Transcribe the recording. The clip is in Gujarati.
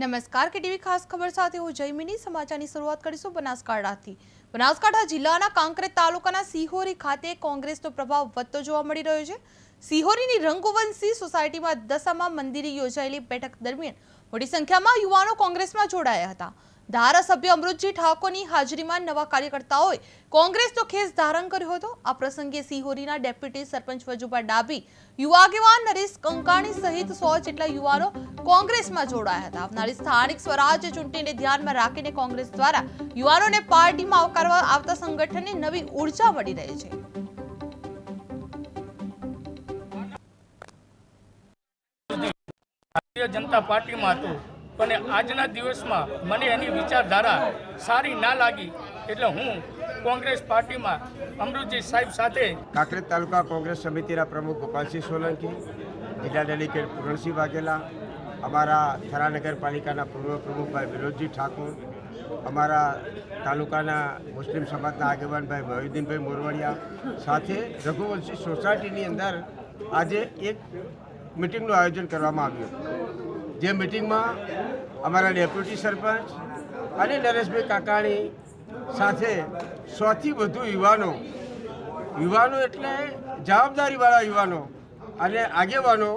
નમસ્કાર કે ટીવી ખાસ ખબર સાથે હું જયમિની સમાચારની શરૂઆત કરીશું બનાસકાંઠાથી. બનાસકાંઠા જિલ્લાના કાંકરેજ તાલુકાના સિહોરી ખાતે કોંગ્રેસનો પ્રભાવ વધતો જોવા મળી રહ્યો છે. સિહોરીની રંગવંશી સોસાયટીમાં દશામા મંદિરે યોજાયેલી બેઠક દરમિયાન મોટી સંખ્યામાં યુવાનો કોંગ્રેસમાં જોડાયા હતા. ધારાસભ્ય અમૃતજી ઠાકોરની હાજરીમાં નવા કાર્યકર્તાઓએ કોંગ્રેસનો ખેસ ધારણ કર્યો હતો. આ પ્રસંગે સિહોરીના ડેપ્યુટી સરપંચ વજુભા ડાબી યુવા આગેવાન નરેશ કંકાણી સહિત સો જેટલા યુવાનો કોંગ્રેસમાં જોડાયા હતા. આવનારી સ્થાનિક સ્વરાજ્ય ચૂંટણીને ધ્યાનમાં રાખીને કોંગ્રેસ દ્વારા યુવાનોને પાર્ટીમાં આવકારવા આવતા સંગઠનને નવી ઊર્જા મળી રહી છે. ભારતીય જનતા પાર્ટીમાં હતું. પણ આજના દિવસમાં મને એની વિચારધારા સારી ના લાગી એટલે હું કોંગ્રેસ પાર્ટીમાં અમૃતજી સાહેબ સાથે કાંકરેજ તાલુકા કોંગ્રેસ સમિતિના પ્રમુખ ગોપાલસિંહ સોલંકી, જિલ્લા ડેલિગેટ પૂરણસિંહ વાઘેલા, અમારા થરા નગરપાલિકાના પૂર્વ પ્રમુખભાઈ વિનોદજી ઠાકોર, અમારા તાલુકાના મુસ્લિમ સમાજના આગેવાનભાઈ મહિદ્દીનભાઈ મોરવાડિયા સાથે રઘુવંશી સોસાયટીની અંદર આજે એક મિટિંગનું આયોજન કરવામાં આવ્યું જે મિટિંગમાં અમારા ડેપ્યુટી સરપંચ અને નરેશભાઈ કાકાણી સાથે સોથી વધુ યુવાનો યુવાનો એટલે જવાબદારીવાળા યુવાનો અને આગેવાનો